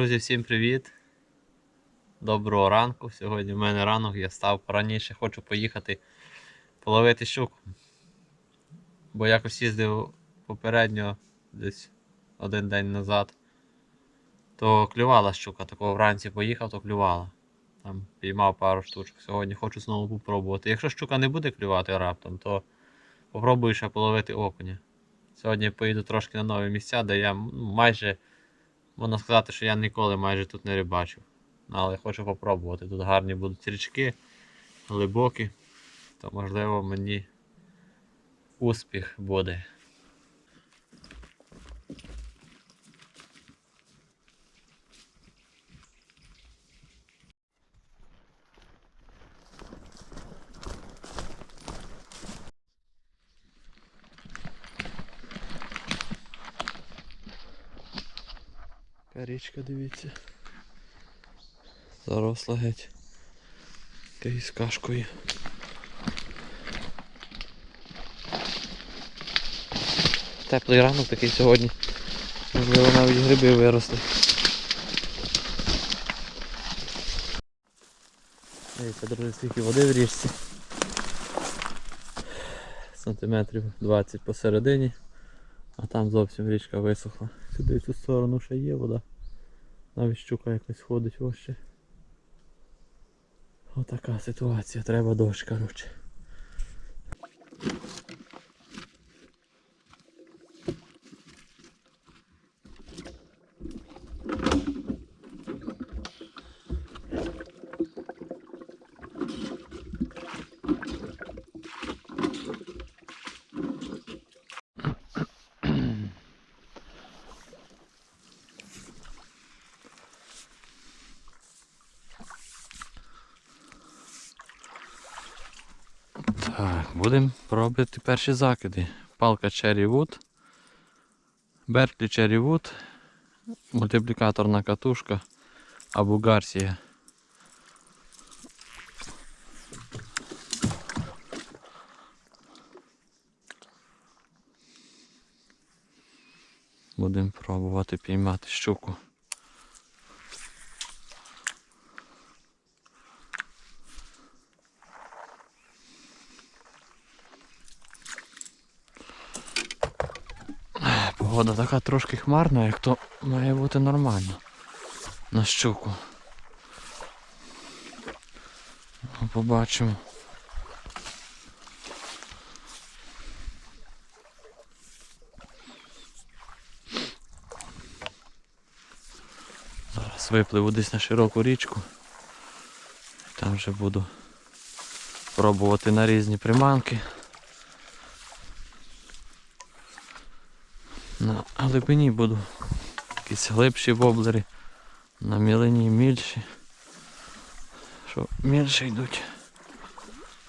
Друзі, всім привіт! Доброго ранку. Сьогодні в мене ранок, я став пораніше, хочу поїхати половити щуку. Бо якось їздив попередньо десь один день назад, то клювала щука, такого вранці поїхав, то клювала. Там піймав пару штучок. Сьогодні хочу знову попробувати. Якщо щука не буде клювати раптом, то попробую ще половити окуня. Сьогодні поїду трошки на нові місця, де я ну, майже. Можна сказати, що я ніколи майже тут не рибачив. Але хочу попробувати. Тут гарні будуть річки, глибокі, то можливо мені успіх буде. Річка, дивіться. Заросла геть. Якоюсь кашкою. Теплий ранок такий сьогодні. Можливо навіть гриби виросли. Дивіться, друзі, скільки води в річці. Сантиметрів 20 посередині, а там зовсім річка висохла. Сюди в цю сторону ще є вода. Навіть щука якось ходить ось ще. Отака ситуація, треба дощ, коротше. Так, будемо пробувати перші закиди. Палка Cherry Wood, Берклі Cherry Wood, мультиплікаторна катушка або Гарсія. Будемо пробувати піймати щуку. Погода така трошки хмарна, як то має бути нормально на щуку. Ну, Побачимо. Зараз випливу десь на широку річку. Там вже буду пробувати на різні приманки. На глибині буду якісь глибші воблери, на мілині мільші. Що мільші йдуть.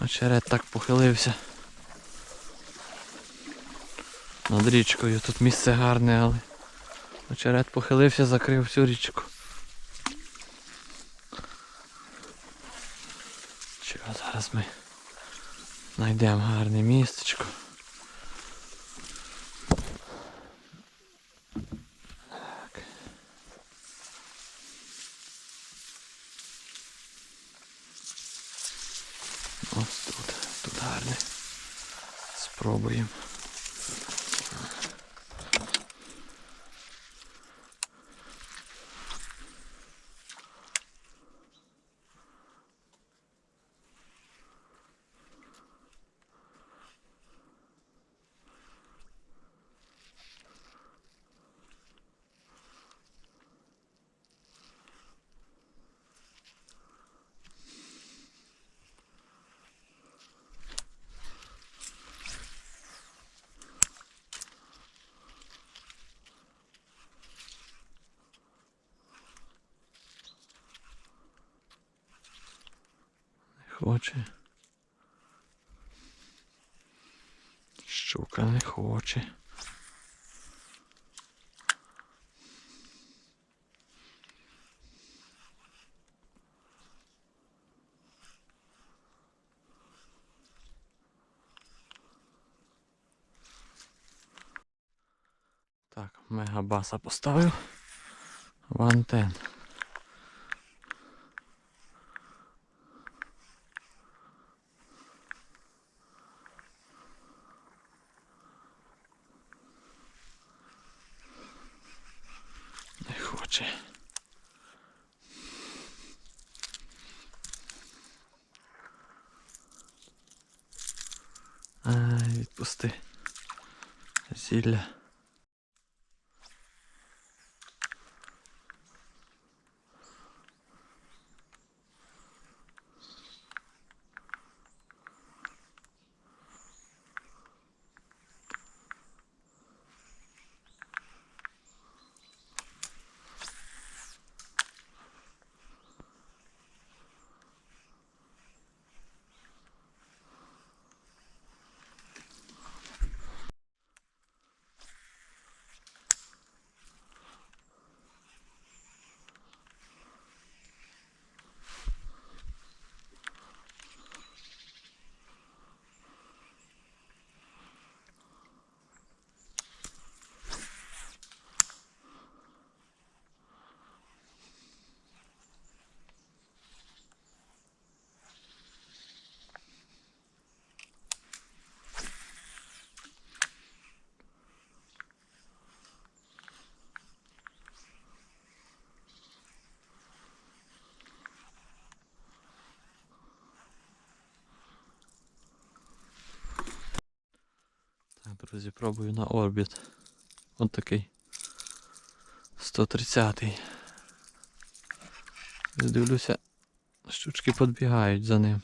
Очерет так похилився. Над річкою тут місце гарне, але очерет похилився, закрив всю річку. Чого зараз ми знайдемо гарне містечко. Так. Ось тут, тут гарне. Спробуємо. Не хоче. Щука не хоче. Так, мегабаса поставив. Вантен. Хоче. Ай, відпусти. Зілля. Так, друзі, пробую на орбіт. От такий. 130-й. Дивлюся, щучки підбігають за ним.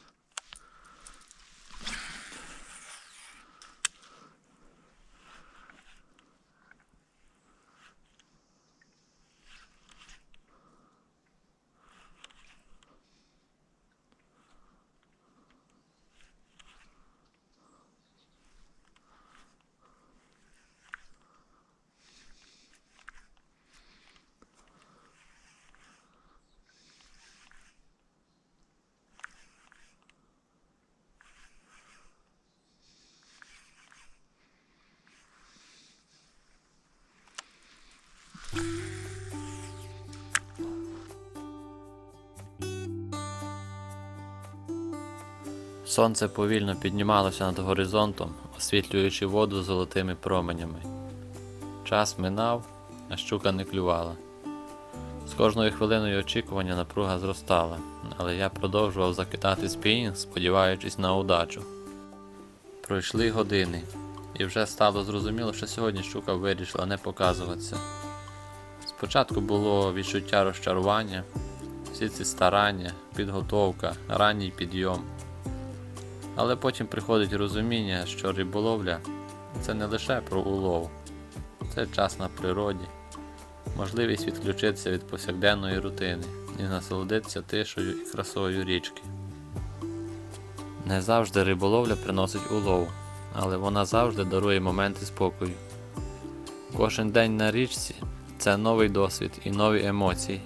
Сонце повільно піднімалося над горизонтом, освітлюючи воду золотими променями. Час минав, а щука не клювала. З кожною хвилиною очікування напруга зростала, але я продовжував закидати спінінг, сподіваючись на удачу. Пройшли години, і вже стало зрозуміло, що сьогодні щука вирішила не показуватися. Спочатку було відчуття розчарування, всі ці старання, підготовка, ранній підйом. Але потім приходить розуміння, що риболовля це не лише про улов, це час на природі, можливість відключитися від повсякденної рутини і насолодитися тишою і красою річки. Не завжди риболовля приносить улов, але вона завжди дарує моменти спокою. Кожен день на річці це новий досвід і нові емоції,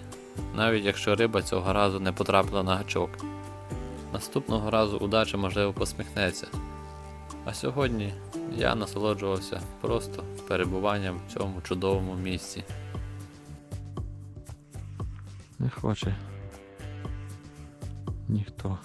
навіть якщо риба цього разу не потрапила на гачок. Наступного разу удача можливо посміхнеться. А сьогодні я насолоджувався просто перебуванням в цьому чудовому місці. Не хоче ніхто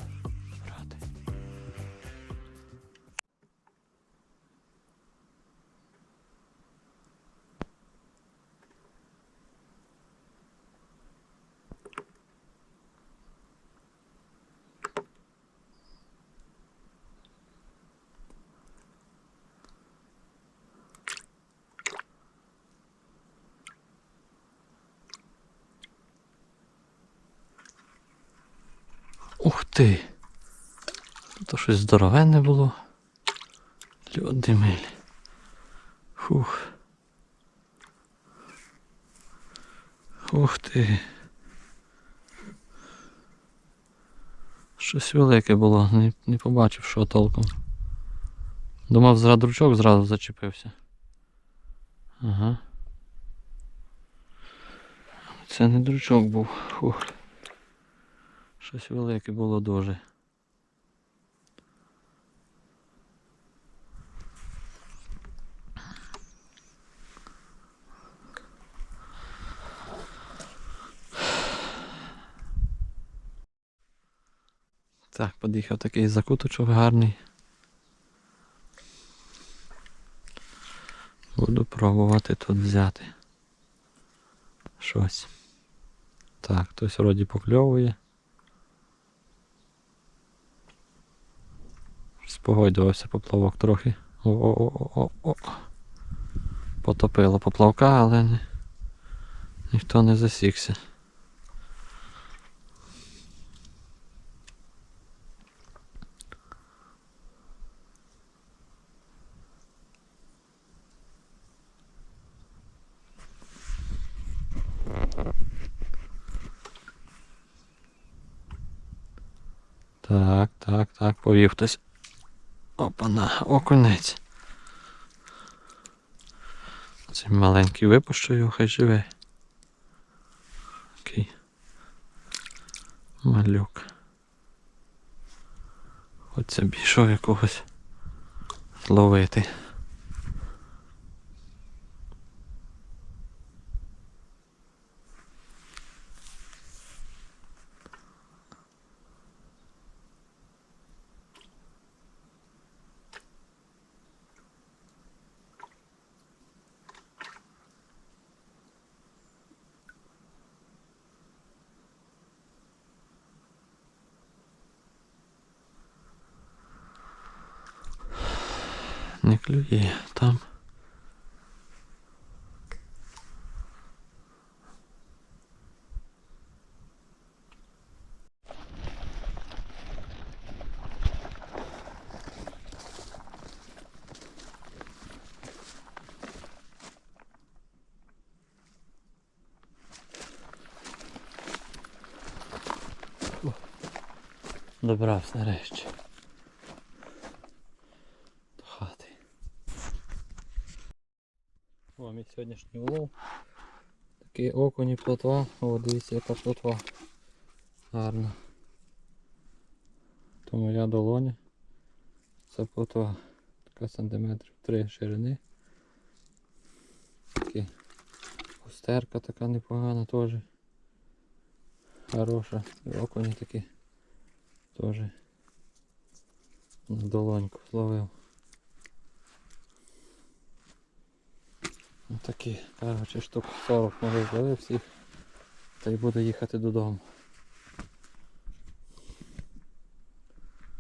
ти! То щось здоровенне було. Люди милі. Фух. Ух ти. Щось велике було, не, не побачив, що толком. Думав, зра дручок зразу зачепився. Ага. Це не дручок був. Фух. Щось велике було дуже. Так, подихав такий закуточок гарний. Буду пробувати тут взяти щось. Так, хтось вроді покльовує. Спогойдувався поплавок трохи. О-о-о-о-о. Потопило поплавка, але не... ніхто не засікся. Так, так, так, повів хтось. Опана, окунець. Цей маленький випущу його, хай живе. Окей. Малюк. Оце бійшов якогось зловити. Не клює там. Добрався нарешті. Сьогоднішній улов. Такий окунь і плотва. О, дивіться, яка плотва. Гарна. То моя долоня. Це плотва. Така сантиметрів 3 ширини. Такі Костерка така непогана теж. Хороша. І окуні такі теж на долоньку зловив. Такі, коротше, штук 40 може здали всіх. Та й буду їхати додому.